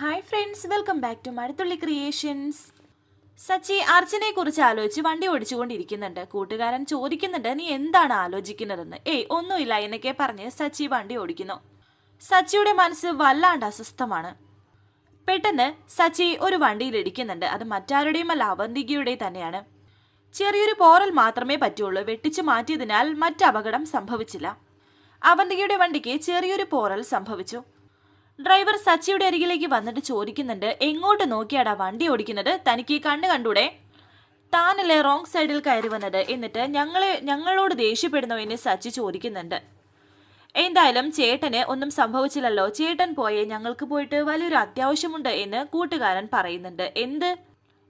Hi friends welcome back to Mazhathulli creations Sachi അർച്ചനെ കുറിച്ച് ആലോചിച്ച് വണ്ടി ഓടിച്ചുകൊണ്ടിരിക്കുന്നുണ്ട്. കൂട്ടുകാരൻ ചോദിക്കുന്നുണ്ട് നീ എന്താണ് ആലോചിക്കുന്നതെന്ന്? ഏയ് ഒന്നുമില്ല എന്നൊക്കെ പറഞ്ഞ് സച്ചി വണ്ടി ഓടിക്കുന്നു. സച്ചിയുടെ മനസ്സ് വല്ലാണ്ട് അസ്വസ്ഥമാണ്. പെട്ടെന്ന് സച്ചി ഒരു വണ്ടിയിൽ ഇടിക്കുന്നുണ്ട്. അത് മറ്റാരുടെയും അല്ല അവന്തികയുടെ തന്നെയാണ്. ചെറിയൊരു പോറൽ മാത്രമേ പറ്റുള്ളൂ. വെട്ടിച്ചു മാറ്റിയതിനാൽ മറ്റു അപകടം സംഭവിച്ചില്ല. അവന്തികയുടെ വണ്ടിക്ക് ചെറിയൊരു പോറൽ സംഭവിച്ചു. ഡ്രൈവർ സച്ചിയുടെ അരികിലേക്ക് വന്നിട്ട് ചോദിക്കുന്നുണ്ട് എങ്ങോട്ട് നോക്കിയാടാ വണ്ടി ഓടിക്കുന്നത്? തനിക്ക് കണ്ണ് കണ്ടൂടെ? താനല്ലേ റോങ് സൈഡിൽ കയറി വന്നത്? എന്നിട്ട് ഞങ്ങളെ ഞങ്ങളോട് ദേഷ്യപ്പെടുന്നു എന്ന് സച്ചി ചോദിക്കുന്നുണ്ട്. എന്തായാലും ചേട്ടന് ഒന്നും സംഭവിച്ചില്ലല്ലോ. ചേട്ടൻ പോയേ ഞങ്ങൾക്ക് പോയിട്ട് വലിയൊരു അത്യാവശ്യമുണ്ട് എന്ന് കൂട്ടുകാരൻ പറയുന്നുണ്ട്. എന്ത്?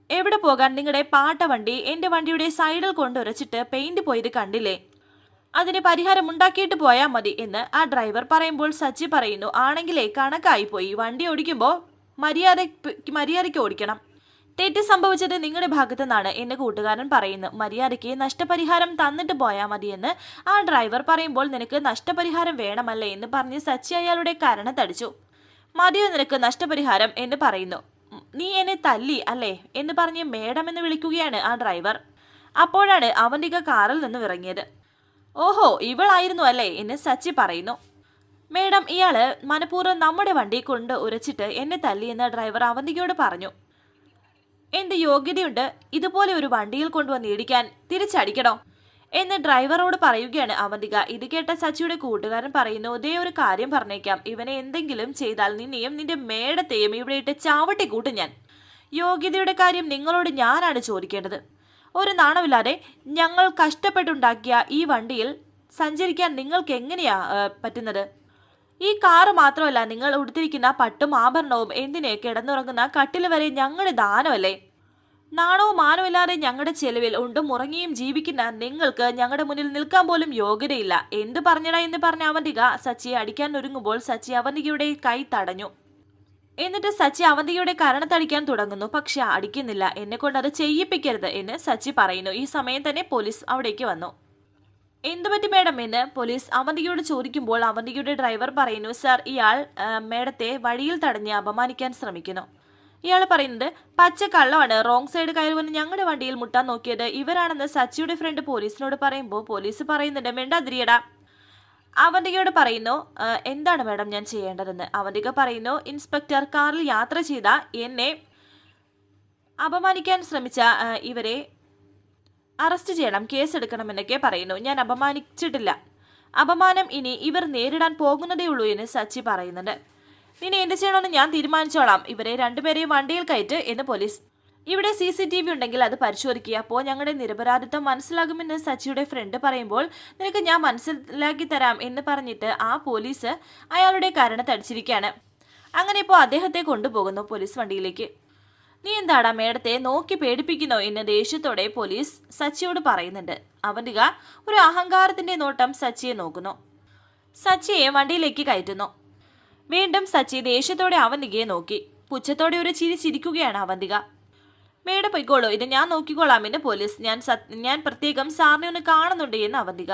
എവിടെ പോകാൻ? നിങ്ങളുടെ പാട്ട വണ്ടി എന്റെ വണ്ടിയുടെ സൈഡിൽ കൊണ്ടുരച്ചിട്ട് പെയിന്റ് പോയത് കണ്ടില്ലേ? അതിന് പരിഹാരം ഉണ്ടാക്കിയിട്ട് പോയാൽ മതി എന്ന് ആ ഡ്രൈവർ പറയുമ്പോൾ സച്ചി പറയുന്നു ആണെങ്കിലേ കണക്കായി പോയി. വണ്ടി ഓടിക്കുമ്പോൾ മര്യാദ മര്യാദയ്ക്ക് ഓടിക്കണം. തെറ്റ് സംഭവിച്ചത് നിങ്ങളുടെ ഭാഗത്തു നിന്നാണ് എന്ന് കൂട്ടുകാരൻ പറയുന്നു. മര്യാദയ്ക്ക് നഷ്ടപരിഹാരം തന്നിട്ട് പോയാൽ മതിയെന്ന് ആ ഡ്രൈവർ പറയുമ്പോൾ നിനക്ക് നഷ്ടപരിഹാരം വേണമല്ലേ എന്ന് പറഞ്ഞ് സച്ചി അയാളുടെ കരണത്തടിച്ചു മതിയോ നിനക്ക് നഷ്ടപരിഹാരം? എന്ന് പറയുന്നു. നീ എന്നെ തല്ലി അല്ലേ? എന്ന് പറഞ്ഞ് മേഡം എന്ന് വിളിക്കുകയാണ് ആ ഡ്രൈവർ. അപ്പോഴാണ് അവന്റെ കാറിൽ നിന്നും ഇറങ്ങിയത്. ഓഹോ ഇവളായിരുന്നു അല്ലേ എന്ന് സച്ചി പറയുന്നു. മേഡം ഇയാൾ മനഃപൂർവം നമ്മുടെ വണ്ടി കൊണ്ട് ഉരച്ചിട്ട് എന്നെ തല്ലിയെന്ന് ഡ്രൈവർ അവന്തികയോട് പറഞ്ഞു. എന്ത് യോഗ്യതയുണ്ട്? ഇതുപോലെ ഒരു വണ്ടിയിൽ കൊണ്ടുവന്ന് ഇടിക്കാൻ തിരിച്ചടിക്കണോ? എന്ന് ഡ്രൈവറോട് പറയുകയാണ് അവന്തിക. ഇത് കേട്ട സച്ചിയുടെ കൂട്ടുകാരൻ പറയുന്നു ഇതേ ഒരു കാര്യം പറഞ്ഞേക്കാം. ഇവനെ എന്തെങ്കിലും ചെയ്താൽ നിന്നെയും നിന്റെ മേടത്തെയും ഇവിടെ ഇട്ട് ചാവട്ടി കൂട്ടും ഞാൻ. യോഗ്യതയുടെ കാര്യം നിങ്ങളോട് ഞാനാണ് ചോദിക്കേണ്ടത്. ഒരു നാണമില്ലാതെ ഞങ്ങൾ കഷ്ടപ്പെട്ടുണ്ടാക്കിയ ഈ വണ്ടിയിൽ സഞ്ചരിക്കാൻ നിങ്ങൾക്ക് എങ്ങനെയാ പറ്റുന്നത്? ഈ കാറ് മാത്രമല്ല നിങ്ങൾ ഉടുത്തിരിക്കുന്ന പട്ടും ആഭരണവും എന്തിനെ കിടന്നുറങ്ങുന്ന കട്ടിൽ വരെ ഞങ്ങളുടെ ദാനമല്ലേ? നാണവും മാനമില്ലാതെ ഞങ്ങളുടെ ചെലവിൽ ഉണ്ടും ഉറങ്ങിയും ജീവിക്കുന്ന നിങ്ങൾക്ക് ഞങ്ങളുടെ മുന്നിൽ നിൽക്കാൻ പോലും യോഗ്യതയില്ല. എന്ത് പറഞ്ഞടാ എന്ന് പറഞ്ഞ അവന്തിക സച്ചിയെ അടിക്കാൻ ഒരുങ്ങുമ്പോൾ സച്ചി അവന്തികയുടെ കൈ തടഞ്ഞു. എന്നിട്ട് സച്ചി അവന്തിയുടെ കരണത്തടിക്കാൻ തുടങ്ങുന്നു. പക്ഷെ അടിക്കുന്നില്ല. എന്നെ കൊണ്ട് അത് ചെയ്യിപ്പിക്കരുത് എന്ന് സച്ചി പറയുന്നു. ഈ സമയം തന്നെ പോലീസ് അവിടേക്ക് വന്നു. എന്തു പറ്റി മേഡം എന്ന് പോലീസ് അവന്തിയോട് ചോദിക്കുമ്പോൾ അവന്തിയുടെ ഡ്രൈവർ പറയുന്നു സാർ ഇയാൾ മേഡത്തെ വഴിയിൽ തടഞ്ഞ് അപമാനിക്കാൻ ശ്രമിക്കുന്നു. ഇയാൾ പറയുന്നത് പച്ച കള്ളമാണ്. റോങ് സൈഡ് കയറി വന്ന് ഞങ്ങളുടെ വണ്ടിയിൽ മുട്ടാൻ നോക്കിയത് ഇവരാണെന്ന് സച്ചിയുടെ ഫ്രണ്ട് പോലീസിനോട് പറയുമ്പോൾ പോലീസ് പറയുന്നുണ്ട്. മിണ്ടാതിരിയടാ. അവന്തികയോട് പറയുന്നു എന്താണ് മാഡം ഞാൻ ചെയ്യേണ്ടതെന്ന്? അവന്തിക പറയുന്നു ഇൻസ്പെക്ടർ കാറിൽ യാത്ര ചെയ്ത എന്നെ അപമാനിക്കാൻ ശ്രമിച്ച ഇവരെ അറസ്റ്റ് ചെയ്യണം കേസെടുക്കണമെന്നൊക്കെ പറയുന്നു. ഞാൻ അപമാനിച്ചിട്ടില്ല. അപമാനം ഇനി ഇവർ നേരിടാൻ പോകുന്നതേ ഉള്ളൂ എന്ന് സച്ചി പറയുന്നുണ്ട്. നിന്നെ എന്ത് ചെയ്യണമെന്ന് ഞാൻ തീരുമാനിച്ചോളാം. ഇവരെ രണ്ടുപേരെയും വണ്ടിയിൽ കയറ്റ് എന്ന് പോലീസ് ഇവിടെ സി സി ടി വി ഉണ്ടെങ്കിൽ അത് പരിശോധിക്കുക. അപ്പോൾ ഞങ്ങളുടെ നിരപരാധിത്വം മനസ്സിലാകുമെന്ന് സച്ചിയുടെ ഫ്രണ്ട് പറയുമ്പോൾ നിനക്ക് ഞാൻ മനസ്സിലാക്കി തരാം എന്ന് പറഞ്ഞിട്ട് ആ പോലീസ് അയാളുടെ കരണത്തടിച്ചിരിക്കുകയാണ് അങ്ങനെ ഇപ്പോൾ അദ്ദേഹത്തെ കൊണ്ടുപോകുന്നു പോലീസ് വണ്ടിയിലേക്ക്. നീ എന്താടാ മേഡത്തെ നോക്കി പേടിപ്പിക്കുന്നോ എന്ന് ദേഷ്യത്തോടെ പോലീസ് സച്ചിയോട് പറയുന്നുണ്ട്. അവന്തിക ഒരു അഹങ്കാരത്തിന്റെ നോട്ടം സച്ചിയെ നോക്കുന്നു. സച്ചിയെ വണ്ടിയിലേക്ക് കയറ്റുന്നു. വീണ്ടും സച്ചി ദേഷ്യത്തോടെ അവന്തികയെ നോക്കി. പുച്ഛത്തോടെ ഒരു ചിരി ചിരിക്കുകയാണ് അവന്തിക. മേഡ പൊയ്ക്കോളൂ. ഇത് ഞാൻ നോക്കിക്കോളാം. എന്ന് പോലീസ് ഞാൻ ഞാൻ പ്രത്യേകം സാറിനെ ഒന്ന് കാണുന്നുണ്ട് എന്ന് അവന്തിക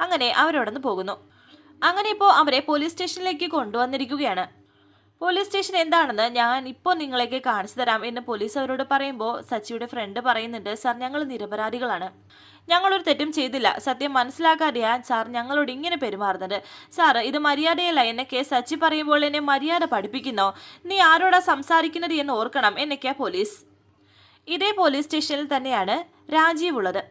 അങ്ങനെ അവരോടൊന്ന് പോകുന്നു. അങ്ങനെ ഇപ്പോൾ അവരെ പോലീസ് സ്റ്റേഷനിലേക്ക് കൊണ്ടുവന്നിരിക്കുകയാണ്. പോലീസ് സ്റ്റേഷൻ എന്താണെന്ന് ഞാൻ ഇപ്പോൾ നിങ്ങളേക്ക് കാണിച്ചു തരാം എന്ന് പോലീസ് അവരോട് പറയുമ്പോൾ സച്ചിയുടെ ഫ്രണ്ട് പറയുന്നുണ്ട് സാർ ഞങ്ങൾ നിരപരാധികളാണ്. ഞങ്ങളൊരു തെറ്റും ചെയ്തില്ല. സത്യം മനസ്സിലാക്കാതെയാ സാർ ഞങ്ങളോട് ഇങ്ങനെ പെരുമാറുന്നത്. സാർ ഇത് മര്യാദയല്ല. എന്നൊക്കെ സച്ചി പറയുമ്പോൾ എന്നെ മര്യാദ പഠിപ്പിക്കുന്നോ? നീ ആരോടാ സംസാരിക്കുന്നത് എന്ന് ഓർക്കണം എന്നൊക്കെയാ പോലീസ്. ഇതേ പോലീസ് സ്റ്റേഷനിൽ തന്നെയാണ് രാജീവ് ഉള്ളത്.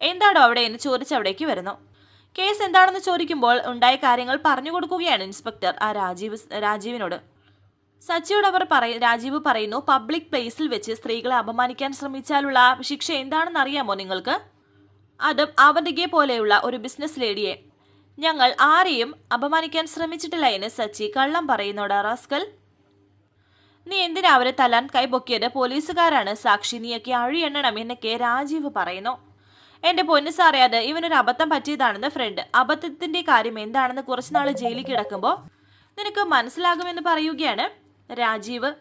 എന്താണോ അവിടെ എന്ന് ചോദിച്ചവിടേക്ക് വരുന്നു. കേസ് എന്താണെന്ന് ചോദിക്കുമ്പോൾ ഉണ്ടായ കാര്യങ്ങൾ പറഞ്ഞു കൊടുക്കുകയാണ് ഇൻസ്പെക്ടർ ആ രാജീവ് രാജീവിനോട്. സച്ചിയോട് അവർ പറയ രാജീവ് പറയുന്നു പബ്ലിക് പ്ലേസിൽ വെച്ച് സ്ത്രീകളെ അപമാനിക്കാൻ ശ്രമിച്ചാലുള്ള ശിക്ഷ എന്താണെന്ന് അറിയാമോ നിങ്ങൾക്ക്? അതും അവന്തികയെ പോലെയുള്ള ഒരു ബിസിനസ് ലേഡിയെ ഞങ്ങൾ ആരെയും അപമാനിക്കാൻ ശ്രമിച്ചിട്ടില്ല എന്ന് സച്ചി കള്ളം പറയുന്നോടാ റാസ്കൽ നീ എന്തിനാ അവരെ തലാൻ കൈപൊക്കിയത് പോലീസുകാരാണ് സാക്ഷി നീയൊക്കെ അഴിയെണ്ണണം എന്നൊക്കെ രാജീവ് പറയുന്നു. എന്റെ പൊന്നു സാറേ അത് ഇവനൊരു അബദ്ധം പറ്റിയതാണെന്ന് ഫ്രണ്ട് അബദ്ധത്തിന്റെ കാര്യം എന്താണെന്ന് കുറച്ചുനാൾ ജയിലിൽ കിടക്കുമ്പോൾ നിനക്ക് മനസ്സിലാകുമെന്ന് പറയുകയാണ് രാജീവ്.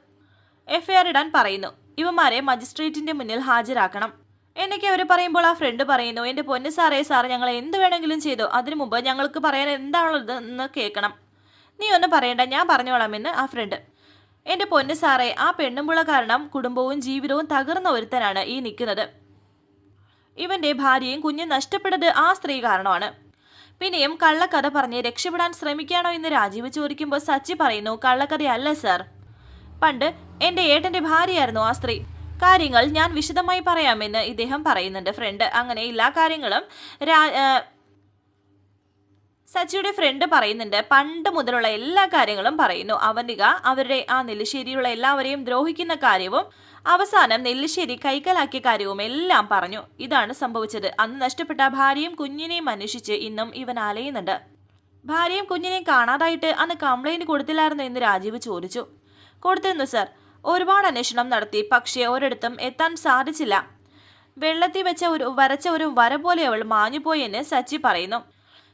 എഫ്ഐആർ ഇടാൻ പറയുന്നു. ഇവന്മാരെ മജിസ്ട്രേറ്റിന്റെ മുന്നിൽ ഹാജരാക്കണം. എന്നൊക്കെ അവർ പറയുമ്പോൾ ആ ഫ്രണ്ട് പറയുന്നു എന്റെ പൊന്നു സാറേ സാർ ഞങ്ങൾ എന്ത് വേണമെങ്കിലും ചെയ്തു അതിനു മുമ്പ് ഞങ്ങൾക്ക് പറയാൻ എന്താണുള്ളത് എന്ന് കേൾക്കണം. നീ ഒന്ന് പറയണ്ട ഞാൻ പറഞ്ഞോളാമെന്ന് ആ ഫ്രണ്ട് എന്റെ പൊന്നു സാറേ ആ പെണ്ണുമ്പുള്ള കാരണം കുടുംബവും ജീവിതവും തകർന്ന ഒരുത്തനാണ് ഈ നിൽക്കുന്നത്. ഇവന്റെ ഭാര്യയും കുഞ്ഞും നഷ്ടപ്പെട്ടത് ആ സ്ത്രീ കാരണമാണ്. പിന്നെയും കള്ളക്കഥ പറഞ്ഞ് രക്ഷപ്പെടാൻ ശ്രമിക്കാണോ എന്ന് രാജീവ് ചോദിക്കുമ്പോൾ സച്ചി പറയുന്നു കള്ളക്കഥയല്ല സർ. പണ്ട് എന്റെ ഏട്ടന്റെ ഭാര്യയായിരുന്നു ആ സ്ത്രീ. കാര്യങ്ങൾ ഞാൻ വിശദമായി പറയാമെന്ന് ഇദ്ദേഹം പറയുന്നുണ്ട് ഫ്രണ്ട് അങ്ങനെ എല്ലാ കാര്യങ്ങളും സച്ചിയുടെ ഫ്രണ്ട് പറയുന്നുണ്ട്. പണ്ട് മുതലുള്ള എല്ലാ കാര്യങ്ങളും പറയുന്നു. അവനിക അവരുടെ ആ നെല്ലിശ്ശേരിയിലുള്ള എല്ലാവരെയും ദ്രോഹിക്കുന്ന കാര്യവും അവസാനം നെല്ലിശ്ശേരി കൈക്കലാക്കിയ കാര്യവും എല്ലാം പറഞ്ഞു. ഇതാണ് സംഭവിച്ചത്. അന്ന് നഷ്ടപ്പെട്ട ഭാര്യയും കുഞ്ഞിനെയും അന്വേഷിച്ച് ഇന്നും ഇവൻ അലയുന്നുണ്ട്. ഭാര്യയും കുഞ്ഞിനെയും കാണാതായിട്ട് അന്ന് കംപ്ലൈന്റ് കൊടുത്തില്ലായിരുന്നു എന്ന് രാജീവ് ചോദിച്ചു. കൊടുത്തിരുന്നു സർ ഒരുപാട് അന്വേഷണം നടത്തി പക്ഷേ ഒരിടത്തും എത്താൻ സാധിച്ചില്ല. വെള്ളത്തിൽ വെച്ച ഒരു വരച്ച ഒരു വര പോലെ അവൾ മാഞ്ഞുപോയി എന്ന് സച്ചി പറയുന്നു.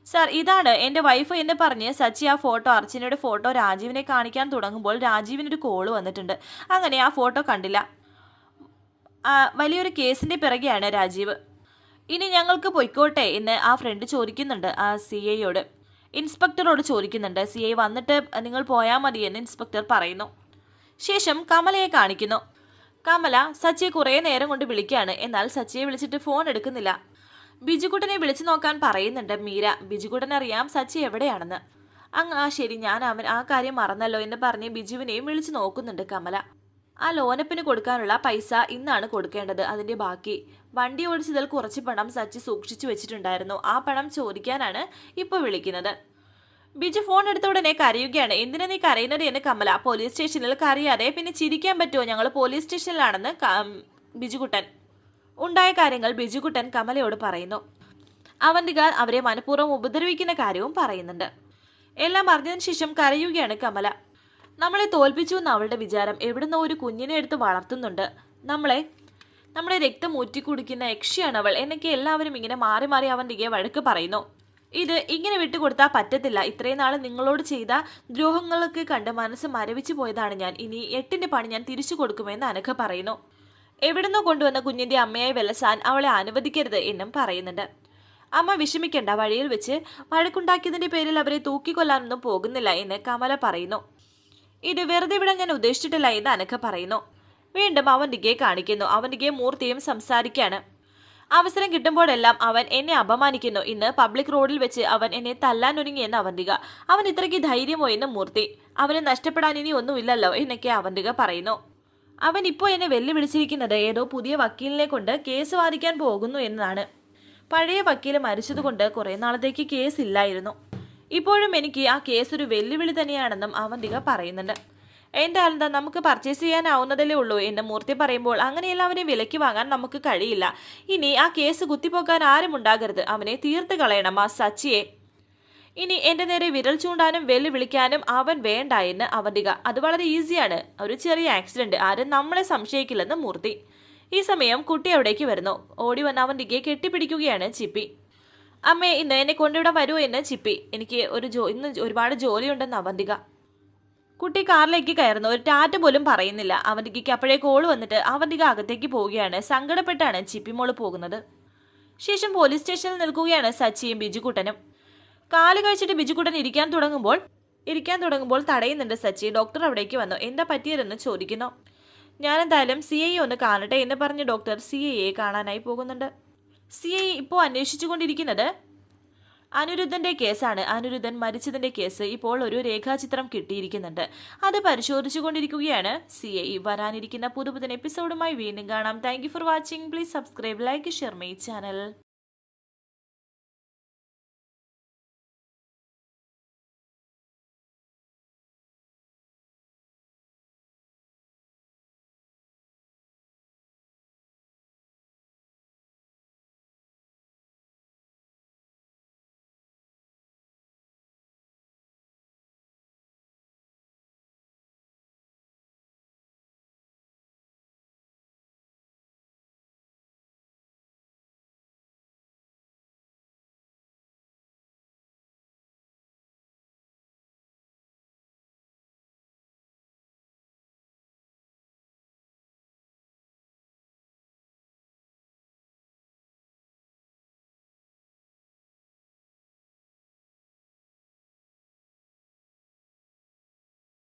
സർ ഇതാണ് എന്റെ വൈഫ് എന്ന് പറഞ്ഞ് സച്ചി ആ ഫോട്ടോ അർച്ചനയുടെ ഫോട്ടോ രാജീവിനെ കാണിക്കാൻ തുടങ്ങുമ്പോൾ രാജീവിനൊരു കോൾ വന്നിട്ടുണ്ട്. അങ്ങനെ ആ ഫോട്ടോ കണ്ടില്ല. വലിയൊരു കേസിന്റെ പിറകെയാണ് രാജീവ്. ഇനി ഞങ്ങൾക്ക് പൊയ്ക്കോട്ടെ എന്ന് ആ ഫ്രണ്ട് ചോദിക്കുന്നുണ്ട് ആ സി ഐയോട് ഇൻസ്പെക്ടറോട് ചോദിക്കുന്നുണ്ട് സി ഐ വന്നിട്ട് നിങ്ങൾ പോയാൽ മതി എന്ന് ഇൻസ്പെക്ടർ പറയുന്നു. ശേഷം കമലയെ കാണിക്കുന്നു. കമല സച്ചിയെ കുറേ നേരം കൊണ്ട് വിളിക്കുകയാണ് എന്നാൽ സച്ചിയെ വിളിച്ചിട്ട് ഫോൺ എടുക്കുന്നില്ല. ബിജുകുട്ടനെ വിളിച്ചു നോക്കാൻ പറയുന്നുണ്ട് മീര. ബിജുകുട്ടൻ അറിയാം സച്ചി എവിടെയാണെന്ന്. അങ്ങ് ആ ശരി ഞാൻ അവൻ ആ കാര്യം മറന്നല്ലോ എന്ന് പറഞ്ഞ് ബിജുവിനെയും വിളിച്ചു നോക്കുന്നുണ്ട് കമല. ആ ലോനപ്പിന് കൊടുക്കാനുള്ള പൈസ ഇന്നാണ് കൊടുക്കേണ്ടത്. അതിന്റെ ബാക്കി. വണ്ടി ഓടിച്ചതിൽ കുറച്ച് പണം സച്ചി സൂക്ഷിച്ചു വെച്ചിട്ടുണ്ടായിരുന്നു. ആ പണം ചോദിക്കാനാണ് ഇപ്പോൾ വിളിക്കുന്നത്. ബിജു ഫോൺ എടുത്ത ഉടനെ കരയുകയാണ്. എന്തിനാ നീ കരയുന്നത് എന്ന് കമല. പോലീസ് സ്റ്റേഷനിൽ കരയാതെ പിന്നെ ചിരിക്കാൻ പറ്റുമോ? ഞങ്ങൾ പോലീസ് സ്റ്റേഷനിലാണെന്ന് ബിജുകുട്ടൻ. ഉണ്ടായ കാര്യങ്ങൾ ബിജുകുട്ടൻ കമലയോട് പറയുന്നു. അവന്തിക അവരെ മനഃപൂർവം ഉപദ്രവിക്കുന്ന കാര്യവും പറയുന്നുണ്ട്. എല്ലാം അറിഞ്ഞതിന് ശേഷം കരയുകയാണ് കമല. നമ്മളെ തോൽപ്പിച്ചു എന്ന് അവളുടെ വിചാരം എവിടുന്നോ ഒരു കുഞ്ഞിനെ എടുത്ത് വളർത്തുന്നുണ്ട്. നമ്മളെ നമ്മുടെ രക്തം ഊറ്റിക്കുടിക്കുന്ന യക്ഷിയാണ് അവൾ എന്നൊക്കെ എല്ലാവരും ഇങ്ങനെ മാറി മാറി അവന്തികയെ വഴക്ക് പറയുന്നു. ഇത് ഇങ്ങനെ വിട്ടുകൊടുത്താൽ പറ്റത്തില്ല. ഇത്രയും നാൾ നിങ്ങളോട് ചെയ്ത ദ്രോഹങ്ങളൊക്കെ കണ്ട് മനസ്സ് മരവിച്ചു പോയതാണ് ഞാൻ. ഇനി എട്ടിന്റെ പണി ഞാൻ തിരിച്ചു കൊടുക്കുമെന്ന് അനഘ പറയുന്നു. എവിടുന്നോ കൊണ്ടുവന്ന കുഞ്ഞിന്റെ അമ്മയായി വെലസാൻ അവളെ അനുവദിക്കരുത് എന്നും പറയുന്നുണ്ട്. അമ്മ വിഷമിക്കേണ്ട. വഴിയിൽ വെച്ച് വഴക്കുണ്ടാക്കിയതിന്റെ പേരിൽ അവരെ തൂക്കിക്കൊല്ലാനൊന്നും പോകുന്നില്ല എന്ന് കമല പറയുന്നു. ഇത് വെറുതെ വിടാൻ ഞാൻ ഉദ്ദേശിച്ചിട്ടില്ല എന്ന് അനക്ക പറയുന്നു. വീണ്ടും അവന്തികയെ കാണിക്കുന്നു. അവന്തികയെ മൂർത്തിയും സംസാരിക്കാണ് അവസരം കിട്ടുമ്പോഴെല്ലാം അവൻ എന്നെ അപമാനിക്കുന്നു. ഇന്ന് പബ്ലിക് റോഡിൽ വെച്ച് അവൻ എന്നെ തല്ലാൻ ഒരുങ്ങിയെന്ന് അവന്തിക അവൻ ഇത്രയ്ക്ക് ധൈര്യമോ എന്ന് മൂർത്തി. അവനെ നഷ്ടപ്പെടാൻ ഇനി ഒന്നുമില്ലല്ലോ എന്നൊക്കെ അവന്തിക പറയുന്നു. അവൻ ഇപ്പോൾ എന്നെ വെല്ലുവിളിച്ചിരിക്കുന്നത് ഏതോ പുതിയ വക്കീലിനെ കൊണ്ട് കേസ് വാദിക്കാൻ പോകുന്നു എന്നതാണ് പഴയ വക്കീൽ മരിച്ചതുകൊണ്ട് കുറേ നാളത്തേക്ക് കേസ് ഇല്ലായിരുന്നു. ഇപ്പോഴും എനിക്ക് ആ കേസ് ഒരു വെല്ലുവിളി തന്നെയാണെന്നും അവന്തിക പറയുന്നുണ്ട്. എന്റെ എന്താ നമുക്ക് പർച്ചേസ് ചെയ്യാനാവുന്നതല്ലേ ഉള്ളൂ എന്ന് മൂർത്തി പറയുമ്പോൾ അങ്ങനെ എല്ലാവരെയും വിലയ്ക്ക് വാങ്ങാൻ നമുക്ക് കഴിയില്ല. ഇനി ആ കേസ് കുത്തിപ്പോക്കാൻ ആരും ഉണ്ടാകരുത്. അവനെ തീർത്ത് കളയണം ആ സച്ചിയെ. ഇനി എന്റെ നേരെ വിരൽ ചൂണ്ടാനും വെല്ലുവിളിക്കാനും അവൻ വേണ്ട എന്ന് അവന്തിക. അത് വളരെ ഈസിയാണ് ഒരു ചെറിയ ആക്സിഡന്റ് ആരും നമ്മളെ സംശയിക്കില്ലെന്ന് മൂർത്തി. ഈ സമയം കുട്ടി അവിടേക്ക് വരുന്നു. ഓടി വന്ന അവന്തികയെ കെട്ടിപ്പിടിക്കുകയാണ് ചിപ്പി. അമ്മേ ഇന്ന്? എന്നെ കൊണ്ടിവിടെ വരൂ എന്ന് ചിപ്പി. എനിക്ക് ഒരു ജോ ഇന്ന് ഒരുപാട് ജോലിയുണ്ടെന്ന് അവന്തിക. കുട്ടി കാറിലേക്ക് കയറുന്നു. ഒരു ടാറ്റ പോലും പറയുന്നില്ല. അവന്തികയ്ക്ക് അപ്പോഴേ കോൾ വന്നിട്ട് അവന്തിക അകത്തേക്ക് പോവുകയാണ്. സങ്കടപ്പെട്ടാണ് ചിപ്പിമോൾ പോകുന്നത്. ശേഷം പോലീസ് സ്റ്റേഷനിൽ നിൽക്കുകയാണ് സച്ചിയും ബിജുക്കുട്ടനും. കാൽ കഴിച്ചിട്ട് ബിജുക്കുട്ടൻ ഇരിക്കാൻ തുടങ്ങുമ്പോൾ ഇരിക്കാൻ തുടങ്ങുമ്പോൾ തടയുന്നുണ്ട് സച്ചി. ഡോക്ടർ അവിടേക്ക് വന്നു. എന്താ പറ്റിയതെന്ന് ചോദിക്കുന്നു. ഞാനെന്തായാലും സി ഐ ഒന്ന് കാണട്ടെ എന്ന് പറഞ്ഞ് ഡോക്ടർ സി ഐയെ കാണാനായി പോകുന്നുണ്ട്. സി ഐ ഇപ്പോൾ അന്വേഷിച്ചുകൊണ്ടിരിക്കുന്നത്. അനിരുദ്ധന്റെ കേസാണ്. അനിരുദ്ധൻ മരിച്ചതിന്റെ കേസ് ഇപ്പോൾ ഒരു രേഖാചിത്രം കിട്ടിയിരിക്കുന്നുണ്ട്. അത് പരിശോധിച്ചുകൊണ്ടിരിക്കുകയാണ് സി ഐ വരാനിരിക്കുന്ന പുതുപുതൻ എപ്പിസോഡുമായി വീണ്ടും കാണാം. Thank for watching please subscribe like share my channel